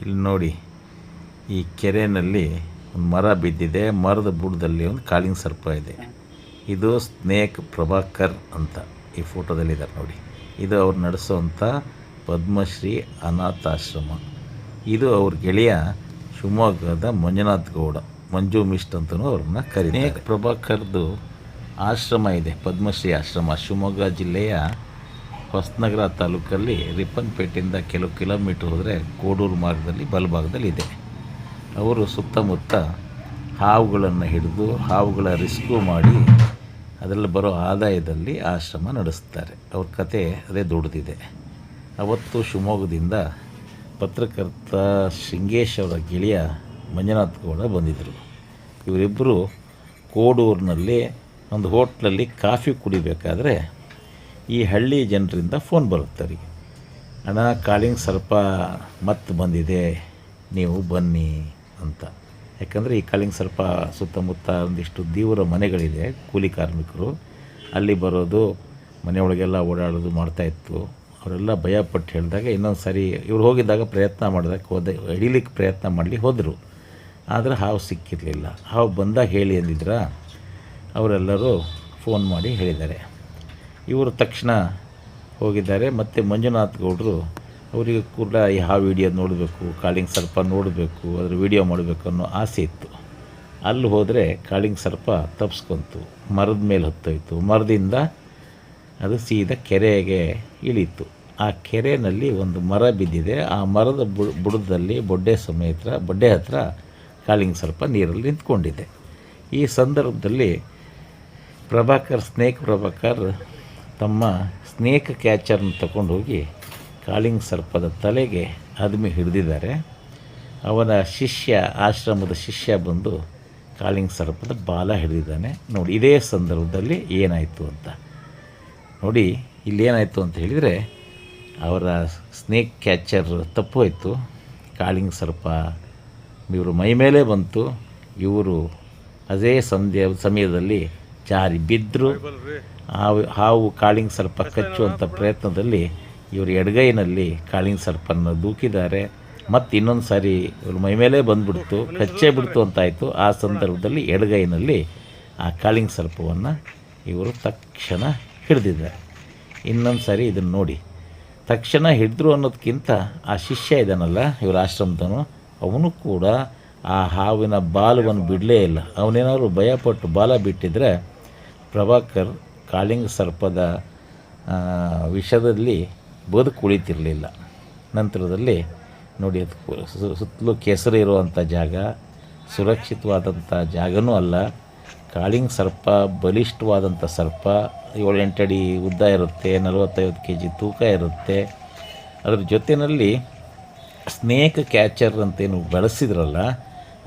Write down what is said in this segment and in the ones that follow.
ಇಲ್ಲಿ ನೋಡಿ, ಈ ಕೆರೆಯಲ್ಲಿ ಒಂದು ಮರ ಬಿದ್ದಿದೆ, ಮರದ ಬುಡದಲ್ಲಿ ಒಂದು ಕಾಳಿಂಗ್ ಸರ್ಪ ಇದೆ. ಇದು ಸ್ನೇಕ್ ಪ್ರಭಾಕರ್ ಅಂತ ಈ ಫೋಟೋದಲ್ಲಿದ್ದಾರೆ ನೋಡಿ. ಇದು ಅವ್ರು ನಡೆಸೋವಂಥ ಪದ್ಮಶ್ರೀ ಅನಾಥಾಶ್ರಮ. ಇದು ಅವ್ರ ಗೆಳೆಯ ಶಿವಮೊಗ್ಗದ ಮಂಜುನಾಥ್ ಗೌಡ, ಮಂಜು ಮಿಸ್ಟ್ ಅಂತಲೂ ಅವ್ರನ್ನ ಕರಿ ಸ್ನೇಕ್ ಪ್ರಭಾಕರ್ದು ಆಶ್ರಮ ಇದೆ, ಪದ್ಮಶ್ರೀ ಆಶ್ರಮ, ಶಿವಮೊಗ್ಗ ಜಿಲ್ಲೆಯ ಹೊಸನಗರ ತಾಲೂಕಲ್ಲಿ ರಿಪ್ಪನ್ಪೇಟೆಯಿಂದ ಕೆಲವು ಕಿಲೋಮೀಟ್ರ್ ಹೋದರೆ ಕೋಡೂರು ಮಾರ್ಗದಲ್ಲಿ ಬಲಭಾಗದಲ್ಲಿ ಇದೆ. ಅವರು ಸುತ್ತಮುತ್ತ ಹಾವುಗಳನ್ನು ಹಿಡಿದು ಹಾವುಗಳ ರಿಸ್ಕು ಮಾಡಿ ಅದರಲ್ಲಿ ಬರೋ ಆದಾಯದಲ್ಲಿ ಆಶ್ರಮ ನಡೆಸ್ತಾರೆ. ಅವ್ರ ಕತೆ ಅದೇ ದೊಡ್ಡದಿದೆ. ಅವತ್ತು ಶಿವಮೊಗ್ಗದಿಂದ ಪತ್ರಕರ್ತ ಶೃಂಗೇಶ್ ಅವರ ಗೆಳೆಯ ಮಂಜುನಾಥ್ ಗೌಡ ಬಂದಿದ್ದರು ಇವರಿಬ್ಬರು ಕೋಡೂರಿನಲ್ಲಿ ಒಂದು ಹೋಟ್ಲಲ್ಲಿ ಕಾಫಿ ಕುಡಿಬೇಕಾದ್ರೆ ಈ ಹಳ್ಳಿ ಜನರಿಂದ ಫೋನ್ ಬರುತ್ತೆ ಅವರಿಗೆ. ಅಣ್ಣ ಕಾಳಿಂಗ್ ಸರ್ಪ ಮತ್ತೆ ಬಂದಿದೆ, ನೀವು ಬನ್ನಿ ಅಂತ. ಯಾಕಂದರೆ ಈ ಕಾಲಿಂಗ್ ಸರ್ಪ ಸುತ್ತಮುತ್ತ ಒಂದಿಷ್ಟು ದೇವರ ಮನೆಗಳಿದೆ, ಕೂಲಿ ಕಾರ್ಮಿಕರು. ಅಲ್ಲಿ ಬರೋದು, ಮನೆಯೊಳಗೆಲ್ಲ ಓಡಾಡೋದು ಮಾಡ್ತಾಯಿತ್ತು ಅವರೆಲ್ಲ ಭಯಪಟ್ಟು ಹೇಳಿದಾಗ ಇನ್ನೊಂದು ಸಾರಿ ಇವ್ರು ಹೋಗಿದ್ದಾಗ ಪ್ರಯತ್ನ ಮಾಡಿದಾಗ ಹೋದ, ಹಿಡಿಲಿಕ್ಕೆ ಪ್ರಯತ್ನ ಮಾಡಲಿ ಹೋದರು. ಆದರೆ ಹಾವು ಸಿಕ್ಕಿರಲಿಲ್ಲ. ಹಾವು ಬಂದಾಗ ಹೇಳಿ ಅಂದಿದ್ರ ಅವರೆಲ್ಲರೂ ಫೋನ್ ಮಾಡಿ ಹೇಳಿದ್ದಾರೆ. ಇವರು ತಕ್ಷಣ ಹೋಗಿದ್ದಾರೆ. ಮತ್ತು ಮಂಜುನಾಥ್ ಗೌಡರು, ಅವರಿಗೆ ಕೂಡ ಈ ಹಾವು ವಿಡಿಯೋ ನೋಡಬೇಕು, ಕಾಳಿಂಗ್ ಸರ್ಪ ನೋಡಬೇಕು, ಅದರ ವಿಡಿಯೋ ಮಾಡಬೇಕು ಅನ್ನೋ ಆಸೆ ಇತ್ತು. ಅಲ್ಲಿ ಹೋದರೆ ಕಾಳಿಂಗ್ ಸರ್ಪ ತಪ್ಸ್ಕೊಂತು, ಮರದ ಮೇಲೆ ಹೊತ್ತೋಯ್ತು. ಮರದಿಂದ ಅದು ಸೀದಾ ಕೆರೆಗೆ ಇಳೀತು ಆ ಕೆರೆಯಲ್ಲಿ ಒಂದು ಮರ ಬಿದ್ದಿದೆ. ಆ ಮರದ ಬುಡದಲ್ಲಿ ಬೊಡ್ಡೆ ಸಮೇತ, ಬೊಡ್ಡೆ ಹತ್ರ ಕಾಳಿಂಗ್ ಸರ್ಪ ನೀರಲ್ಲಿ ನಿಂತ್ಕೊಂಡಿದೆ. ಈ ಸಂದರ್ಭದಲ್ಲಿ ಪ್ರಭಾಕರ್, ಸ್ನೇಕ್ ಪ್ರಭಾಕರ್ ತಮ್ಮ ಸ್ನೇಕ್ ಕ್ಯಾಚರ್ನ ತಗೊಂಡು ಹೋಗಿ ಕಾಳಿಂಗ್ ಸರ್ಪದ ತಲೆಗೆ ಅದುಮಿ ಹಿಡಿದಿದ್ದಾರೆ. ಅವನ ಶಿಷ್ಯ, ಆಶ್ರಮದ ಶಿಷ್ಯ ಬಂದು ಕಾಳಿಂಗ್ ಸರ್ಪದ ಬಾಲ ಹಿಡಿದಿದ್ದಾನೆ. ನೋಡಿ, ಇದೇ ಸಂದರ್ಭದಲ್ಲಿ ಏನಾಯಿತು ಅಂತ. ನೋಡಿ ಇಲ್ಲೇನಾಯಿತು ಅಂತ ಹೇಳಿದರೆ, ಅವರ ಸ್ನೇಕ್ ಕ್ಯಾಚರ್ ತಪ್ಪು ಹೋಯಿತು. ಕಾಳಿಂಗ್ ಸರ್ಪ ಇವರು ಮೈ ಮೇಲೆ ಬಂತು. ಇವರು ಅದೇ ಸಂಧ್ಯ ಸಮಯದಲ್ಲಿ ಜಾರಿ ಬಿದ್ದರು ಹಾವು ಹಾವು ಕಾಳಿಂಗ್ ಸರ್ಪ ಕಚ್ಚುವಂಥ ಪ್ರಯತ್ನದಲ್ಲಿ ಇವರು ಎಡಗೈನಲ್ಲಿ ಕಾಳಿಂಗ್ ಸರ್ಪನ್ನು ದೂಕಿದ್ದಾರೆ. ಮತ್ತು ಇನ್ನೊಂದು ಸಾರಿ ಇವ್ರ ಮೈ ಮೇಲೆ ಬಂದುಬಿಡ್ತು ಕಚ್ಚೇ ಬಿಡ್ತು ಅಂತಾಯಿತು. ಆ ಸಂದರ್ಭದಲ್ಲಿ ಎಡಗೈನಲ್ಲಿ ಆ ಕಾಳಿಂಗ್ ಸರ್ಪವನ್ನು ಇವರು ತಕ್ಷಣ ಹಿಡಿದಿದ್ದಾರೆ. ಇನ್ನೊಂದು ಸಾರಿ ಇದನ್ನು ನೋಡಿ. ತಕ್ಷಣ ಹಿಡಿದ್ರು ಅನ್ನೋದಕ್ಕಿಂತ ಆ ಶಿಷ್ಯ ಇದ್ದಾನಲ್ಲ ಇವರ ಆಶ್ರಮದನು ಅವನು ಕೂಡ ಆ ಹಾವಿನ ಬಾಲವನ್ನು ಬಿಡಲೇ ಇಲ್ಲ. ಅವನೇನಾದ್ರು ಭಯಪಟ್ಟು ಬಾಲ ಬಿಟ್ಟಿದ್ರೆ ಪ್ರಭಾಕರ್ ಕಾಳಿಂಗ ಸರ್ಪದ ವಿಷದಲ್ಲಿ ಬದುಕು ಉಳಿತಿರಲಿಲ್ಲ. ನಂತರದಲ್ಲಿ ನೋಡಿ, ಅದು ಸುತ್ತಲೂ ಕೆಸರು ಇರುವಂಥ ಜಾಗ ಸುರಕ್ಷಿತವಾದಂಥ ಜಾಗನೂ ಅಲ್ಲ. ಕಾಳಿಂಗ್ ಸರ್ಪ ಬಲಿಷ್ಠವಾದಂಥ ಸರ್ಪ ಏಳು ಎಂಟು ಅಡಿ ಉದ್ದ ಇರುತ್ತೆ ನಲವತ್ತೈವತ್ತು ಕೆ ಜಿ ತೂಕ ಇರುತ್ತೆ. ಅದ್ರ ಜೊತೆಯಲ್ಲಿ ಸ್ನೇಕ್ ಕ್ಯಾಚರ್ ಅಂತೇನು ಬಳಸಿದ್ರಲ್ಲ,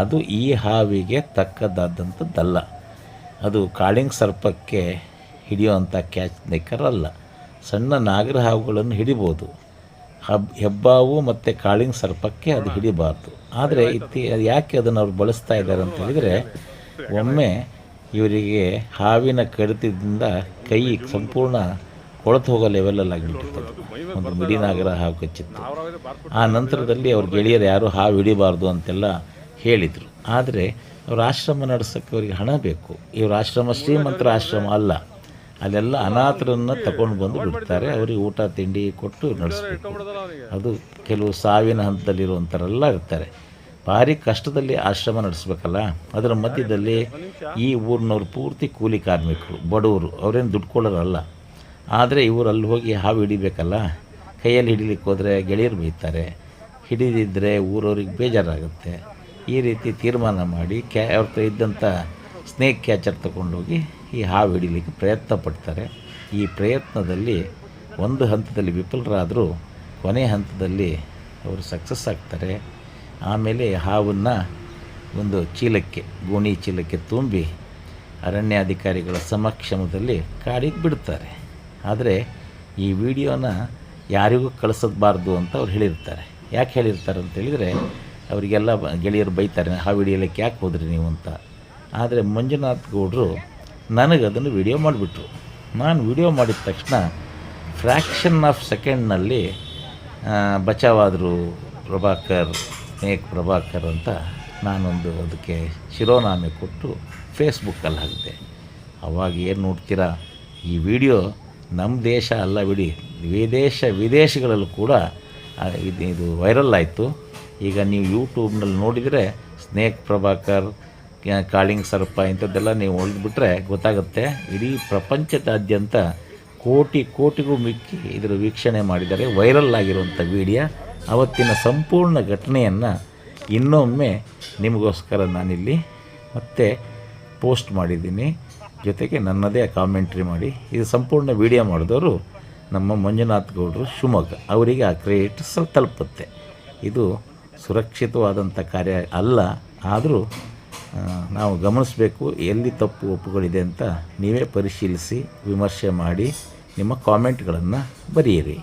ಅದು ಈ ಹಾವಿಗೆ ತಕ್ಕದಾದಂಥದ್ದಲ್ಲ ಅದು ಕಾಳಿಂಗ್ ಸರ್ಪಕ್ಕೆ ಹಿಡಿಯುವಂಥ ಕ್ಯಾಚ್ ನೇಕರ್ ಅಲ್ಲ ಸಣ್ಣ ನಾಗರ ಹಾವುಗಳನ್ನು ಹಿಡಿಬೋದು. ಹಬ್, ಹೆಬ್ಬಾವು ಮತ್ತು ಕಾಳಿಂಗ್ ಸರ್ಪಕ್ಕೆ ಅದು ಹಿಡಿಬಾರ್ದು. ಆದರೆ ಇತ್ತಿ, ಯಾಕೆ ಅದನ್ನು ಅವ್ರು ಬಳಸ್ತಾ ಇದ್ದಾರೆ ಅಂತ ಹೇಳಿದರೆ, ಒಮ್ಮೆ ಇವರಿಗೆ ಹಾವಿನ ಕಡಿತದಿಂದ ಕೈ ಸಂಪೂರ್ಣ ಕೊಳತು ಹೋಗೋ ಲೆವೆಲಲ್ಲಿ ಆಗಿಬಿಟ್ಟಿರ್ತದೆ ಒಂದು ಮಿಡಿನಾಗರ ಹಾವು ಕಚ್ಚಿತ್ತು. ಆ ನಂತರದಲ್ಲಿ ಅವ್ರ ಗೆಳೆಯರು ಯಾರೂ ಹಾವು ಹಿಡಿಬಾರ್ದು ಅಂತೆಲ್ಲ ಹೇಳಿದರು. ಆದರೆ ಅವ್ರ ಆಶ್ರಮ ನಡೆಸೋಕ್ಕೆ ಅವರಿಗೆ ಹಣ ಬೇಕು. ಇವ್ರ ಆಶ್ರಮ ಶ್ರೀಮಂತರ ಆಶ್ರಮ ಅಲ್ಲ. ಅಲ್ಲೆಲ್ಲ ಅನಾಥರನ್ನು ತಗೊಂಡು ಬಂದು ಬಿಡ್ತಾರೆ. ಅವರಿಗೆ ಊಟ, ತಿಂಡಿ ಕೊಟ್ಟು ನಡೆಸಬೇಕು. ಅದು ಕೆಲವು ಸಾವಿನ ಹಂತದಲ್ಲಿರುವಂಥರೆಲ್ಲ ಇರ್ತಾರೆ. ಭಾರಿ ಕಷ್ಟದಲ್ಲಿ ಆಶ್ರಮ ನಡೆಸ್ಬೇಕಲ್ಲ? ಅದರ ಮಧ್ಯದಲ್ಲಿ ಈ ಊರಿನವ್ರು ಪೂರ್ತಿ ಕೂಲಿ ಕಾರ್ಮಿಕರು, ಬಡವರು, ಅವರೇನು ದುಡ್ಡು ಕೊಡೋರಲ್ಲ. ಆದರೆ ಇವರು ಅಲ್ಲಿ ಹೋಗಿ ಹಾವು ಹಿಡಿಬೇಕಲ್ಲ? ಕೈಯಲ್ಲಿ ಹಿಡಿಲಿಕ್ಕೆ ಹೋದರೆ ಗೆಳೆಯರು ಬೈತಾರೆ. ಹಿಡಿದಿದ್ದರೆ ಊರವ್ರಿಗೆ ಬೇಜಾರಾಗುತ್ತೆ. ಈ ರೀತಿ ತೀರ್ಮಾನ ಮಾಡಿ ಕ್ಯಾ ಅವ್ರ ಇದ್ದಂಥ ಸ್ನೇಕ್ ಕ್ಯಾಚರ್ ತಗೊಂಡೋಗಿ ಈ ಹಾವು ಹಿಡಿಲಿಕ್ಕೆ ಪ್ರಯತ್ನ ಪಡ್ತಾರೆ. ಈ ಪ್ರಯತ್ನದಲ್ಲಿ ಒಂದು ಹಂತದಲ್ಲಿ ವಿಫಲರಾದರೂ ಕೊನೆ ಹಂತದಲ್ಲಿ ಅವರು ಸಕ್ಸಸ್ ಆಗ್ತಾರೆ. ಆಮೇಲೆ ಹಾವನ್ನು ಒಂದು ಚೀಲಕ್ಕೆ, ಗೋಣಿ ಚೀಲಕ್ಕೆ ತುಂಬಿ ಅರಣ್ಯಾಧಿಕಾರಿಗಳ ಸಮಕ್ಷಮದಲ್ಲಿ ಕಾಡಿಗೆ ಬಿಡ್ತಾರೆ. ಆದರೆ ಈ ವಿಡಿಯೋನ ಯಾರಿಗೂ ಕಳಿಸಬಾರ್ದು ಅಂತ ಅವ್ರು ಹೇಳಿರ್ತಾರೆ. ಯಾಕೆ ಹೇಳಿರ್ತಾರೆ ಅಂತ ಹೇಳಿದರೆ, ಅವರಿಗೆಲ್ಲ ಗೆಳೆಯರು ಬೈತಾರೆ, ಹಾವು ಹಿಡಿಯಲಿಕ್ಕೆ ಯಾಕೆ ಹೋದ್ರಿ ನೀವು? ಅಂತ. ಆದರೆ ಮಂಜುನಾಥ್ ಗೌಡರು ನನಗೆ ಅದನ್ನು ವಿಡಿಯೋ ಮಾಡಿಬಿಟ್ರು. ನಾನು ವಿಡಿಯೋ ಮಾಡಿದ ತಕ್ಷಣ ಫ್ರ್ಯಾಕ್ಷನ್ ಆಫ್ ಸೆಕೆಂಡ್ನಲ್ಲಿ ಬಚಾವಾದರು ಪ್ರಭಾಕರ್ ಮೇಕ್ ಪ್ರಭಾಕರ್ ಅಂತ ನಾನೊಂದು ಅದಕ್ಕೆ ಶಿರೋನಾಮೆ ಕೊಟ್ಟು ಫೇಸ್ಬುಕ್ಕಲ್ಲಿ ಹಾಕಿದೆ. ಅವಾಗ ಏನು ನೋಡ್ತೀರಾ, ಈ ವಿಡಿಯೋ ನಮ್ಮ ದೇಶ ಅಲ್ಲ ಬಿಡಿ, ವಿದೇಶ, ವಿದೇಶಗಳಲ್ಲೂ ಕೂಡ ಇದು ವೈರಲ್ ಆಯಿತು. ಈಗ ನೀವು ಯೂಟ್ಯೂಬ್ನಲ್ಲಿ ನೋಡಿದರೆ, ಸ್ನೇಕ್ ಪ್ರಭಾಕರ್ ಕಾಳಿಂಗ್ ಸರ್ಪ ಇಂಥದ್ದೆಲ್ಲ ನೀವು ಹೊಡೆದ್ಬಿಟ್ರೆ ಗೊತ್ತಾಗುತ್ತೆ. ಇಡೀ ಪ್ರಪಂಚದಾದ್ಯಂತ ಕೋಟಿ ಕೋಟಿಗೂ ಮಿಕ್ಕಿ ಇದರ ವೀಕ್ಷಣೆ ಮಾಡಿದರೆ ವೈರಲ್ ಆಗಿರುವಂಥ ವಿಡಿಯೋ. ಅವತ್ತಿನ ಸಂಪೂರ್ಣ ಘಟನೆಯನ್ನು ಇನ್ನೊಮ್ಮೆ ನಿಮಗೋಸ್ಕರ ನಾನಿಲ್ಲಿ ಮತ್ತೆ ಪೋಸ್ಟ್ ಮಾಡಿದ್ದೀನಿ. ಜೊತೆಗೆ ನನ್ನದೇ ಕಾಮೆಂಟ್ರಿ ಮಾಡಿ. ಇದು ಸಂಪೂರ್ಣ ವಿಡಿಯೋ ಮಾಡಿದವರು ನಮ್ಮ ಮಂಜುನಾಥ್ ಗೌಡರು, ಶಿವಮೊಗ್ಗ. ಅವರಿಗೆ ಆ ಕ್ರೆಡಿಟ್ ಸ್ವಲ್ಪ ತಲುಪುತ್ತೆ. ಇದು ಸುರಕ್ಷಿತವಾದಂಥ ಕಾರ್ಯ ಅಲ್ಲ. ಆದರೂ ನಾವು ಗಮನಿಸಬೇಕು ಎಲ್ಲಿ ತಪ್ಪು ಒಪ್ಪುಗಳಿದೆ ಅಂತ ನೀವೇ ಪರಿಶೀಲಿಸಿ ವಿಮರ್ಶೆ ಮಾಡಿ ನಿಮ್ಮ ಕಾಮೆಂಟ್ಗಳನ್ನು ಬರೆಯಿರಿ.